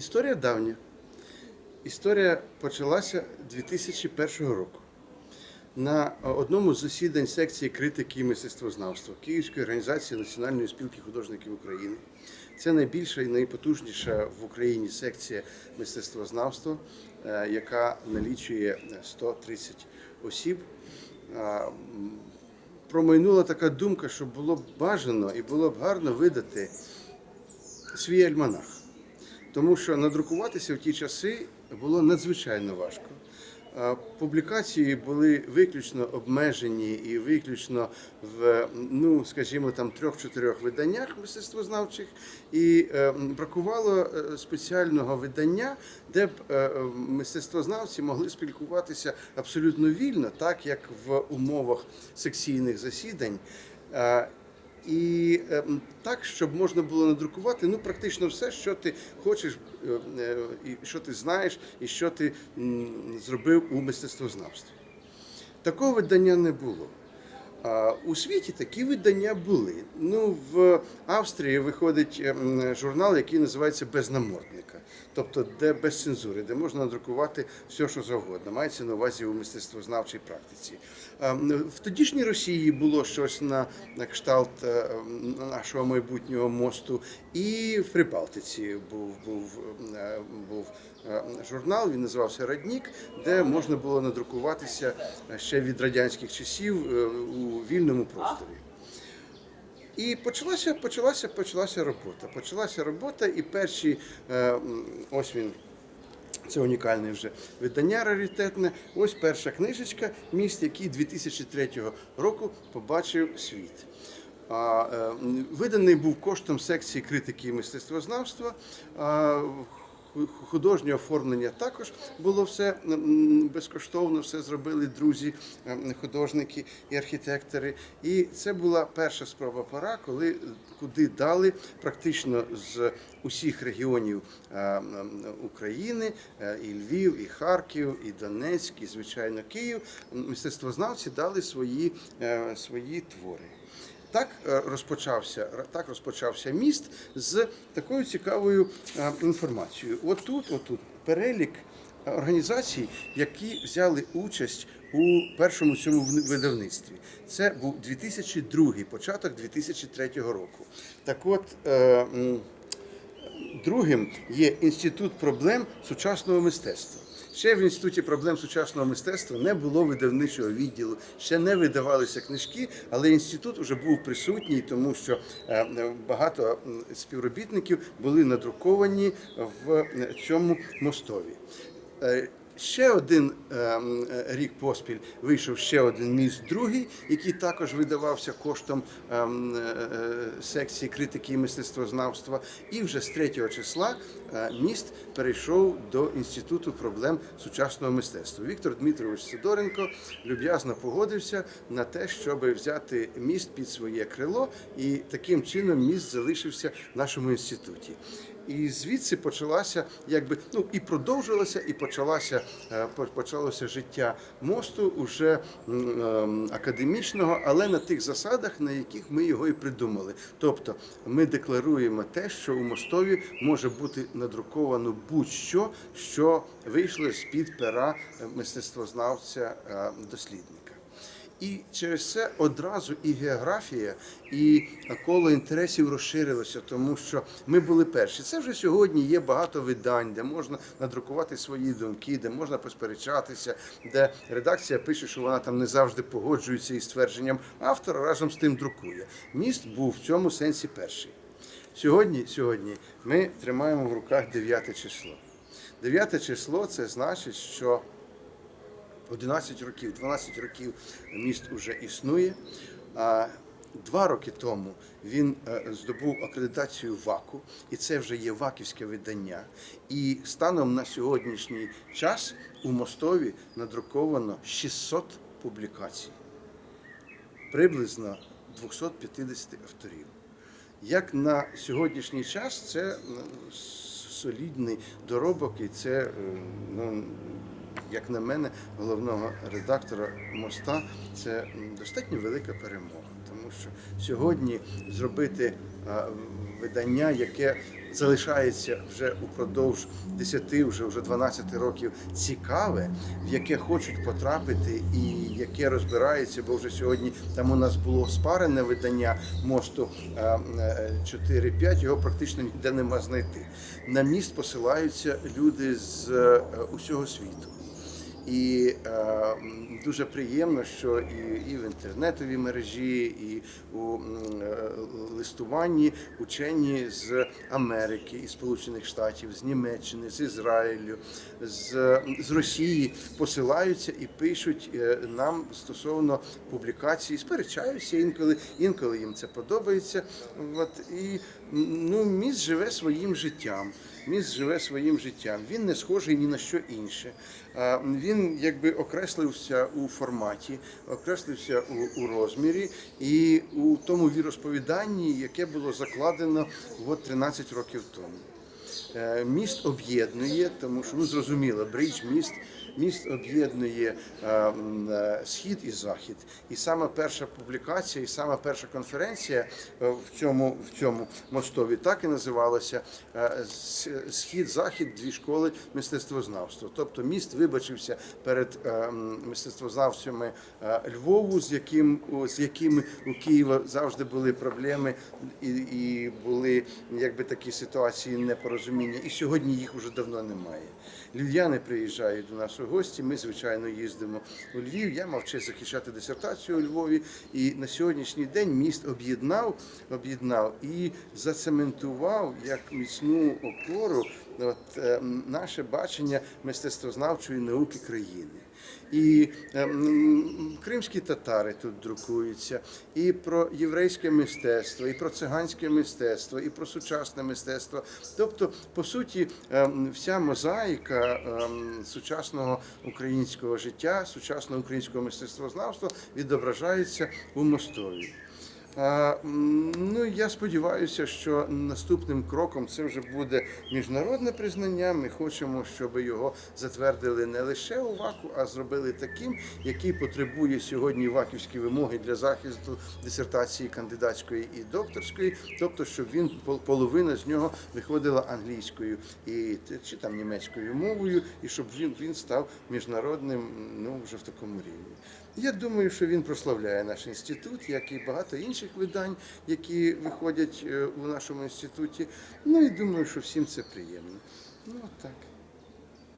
Історія давня. Історія почалася 2001 року. На одному з засідань секції критики і мистецтвознавства Київської організації Національної спілки художників України. Це найбільша і найпотужніша в Україні секція мистецтвознавства, е, яка налічує 130 осіб. Е, м, Промайнула така думка, що було б бажано і було б гарно видати свій альманах. Тому що надрукуватися в ті часи було надзвичайно важко. Публікації були виключно обмежені і виключно в, ну скажімо, там трьох-чотирьох виданнях мистецтвознавчих, і е, бракувало е, спеціального видання, де б е, мистецтвознавці могли спілкуватися абсолютно вільно, так як в умовах секційних засідань. І е, так, щоб можна було надрукувати ну, практично все, що ти хочеш, е, е, і що ти знаєш, і що ти зробив у мистецтвознавстві. Такого видання не було. У світі такі видання були. Ну, в Австрії виходить ем, журнал, який називається Без намордника, тобто де без цензури, де можна надрукувати все, що завгодно. Мається на увазі у мистецтвознавчій практиці. Ем, В тодішній Росії було щось на, кшталт е, нашого майбутнього мосту, і в Прибалтиці був, був, е, був е, журнал, він називався Раднік, де можна було надрукуватися ще від радянських часів у вільному просторі. І почалася, почалася, почалася робота. Почалася робота, і перші е, ось він. Це унікальне вже видання раритетне. Ось перша книжечка міст, який 2003 року побачив світ. Е, виданий був коштом секції критики і мистецтвознавства. Художнє оформлення також було все безкоштовно, все зробили друзі, ем, художники і архітектори. І це була перша спроба пора, коли куди дали практично з усіх регіонів е, України, е, і Львів, і Харків, і Донецьк, і звичайно Київ. Мистецтвознавці дали свої, е, свої твори. Так е, розпочався так розпочався міст з такою цікавою е, інформацією. Отут, отут перелік е, організацій, які взяли участь у першому цьому видавництві. Це був 2002, початок 2003 року. Так от. Другим є інститут проблем сучасного мистецтва. Ще в інституті проблем сучасного мистецтва не було видавничого відділу, ще не видавалися книжки, але інститут вже був присутній, тому що е, е, багато співробітників були надруковані в е, цьому мостові. Ще один е, е, рік поспіль вийшов ще один міст, другий, який також видавався коштом е, е, е, секції критики і мистецтвознавства. І вже з 3 числа міст перейшов до інституту проблем сучасного мистецтва. Віктор Дмитрович Сидоренко люб'язно погодився на те, щоб взяти міст під своє крило, і таким чином міст залишився в нашому інституті. І звідси почалася, якби ну і продовжилося, і почалася е, почалося життя мосту уже ем, академічного, але на тих засадах, на яких ми його і придумали. Тобто ми декларуємо те, що у мостові може бути надруковано будь-що, що вийшло з під пера е, мистецтвознавця е, дослідника. І через це одразу і географія, і коло інтересів розширилося, тому що ми були перші. Це вже сьогодні є багато видань, де можна надрукувати свої думки, де можна посперечатися, де редакція пише, що вона там не завжди погоджується із твердженням автора, разом з тим друкує. Міст був в цьому сенсі перший. Сьогодні, сьогодні ми тримаємо в руках 9 число. 9 число це значить, що 11 років, 12 років міст уже існує. А Два роки тому він е, здобув акредитацію ВАКу, і це вже є ваківське видання. І станом на сьогоднішній час у Мостові надруковано 600 публікацій, приблизно 250 авторів. Як на сьогоднішній час, це солідний доробок, і це, е, ну, як на мене, головного редактора моста, це достатньо велика перемога. Тому що сьогодні зробити е, видання, яке залишається вже упродовж 10, вже вже 12 років цікаве, в яке хочуть потрапити і яке розбирається, бо вже сьогодні там у нас було спарене видання мосту е, е, 4-5, його практично ніде нема знайти. На міст посилаються люди з е, усього світу. І е, дуже приємно, що і, і в інтернетовій мережі, і у е, листуванні учені з Америки, із Сполучених Штатів, з Німеччини, з Ізраїлю, з, з Росії посилаються і пишуть е, нам стосовно публікації, сперечаються інколи, інколи їм це подобається. От, і ну, міст живе своїм життям. Міст живе своїм життям. Він не схожий ні на що інше. Він якби окреслився у форматі, окреслився у, у розмірі і у тому віросповіданні, яке було закладено от 13 років тому. Е, Міст об'єднує, тому що ну зрозуміло, бридж міст. Міст об'єднує е, е, схід і захід. І саме перша публікація, і саме перша конференція е, в цьому, в цьому мостові так і називалася Схід-Захід дві школи мистецтвознавства. Тобто міст вибачився перед мистецтвознавцями Львову, з яким з якими у Києва завжди були проблеми і, і були якби такі ситуації непорозуміння. І сьогодні їх уже давно немає. Львів'яни приїжджають до нас у гості. Ми звичайно їздимо у Львів. Я мав честь захищати дисертацію у Львові. І на сьогоднішній день міст об'єднав, об'єднав і зацементував як міцну опору от, е, наше бачення мистецтвознавчої науки країни. І е, кримські татари тут друкуються, і про єврейське мистецтво, і про циганське мистецтво, і про сучасне мистецтво. Тобто, по суті, е, вся мозаїка е, сучасного українського життя, сучасного українського мистецтвознавства відображається у мостові. М, Ну, я сподіваюся, що наступним кроком це вже буде міжнародне признання. Ми хочемо, щоб його затвердили не лише у ВАКу, а зробили таким, який потребує сьогодні ваківські вимоги для захисту дисертації кандидатської і докторської, тобто, щоб він пол- половина з нього виходила англійською і чи там німецькою мовою, і щоб він, він став міжнародним ну вже в такому рівні. Я думаю, що він прославляє наш інститут, як і багато інших видань, які виходять е, у нашому інституті. Ну і думаю, що всім це приємно. Ну так.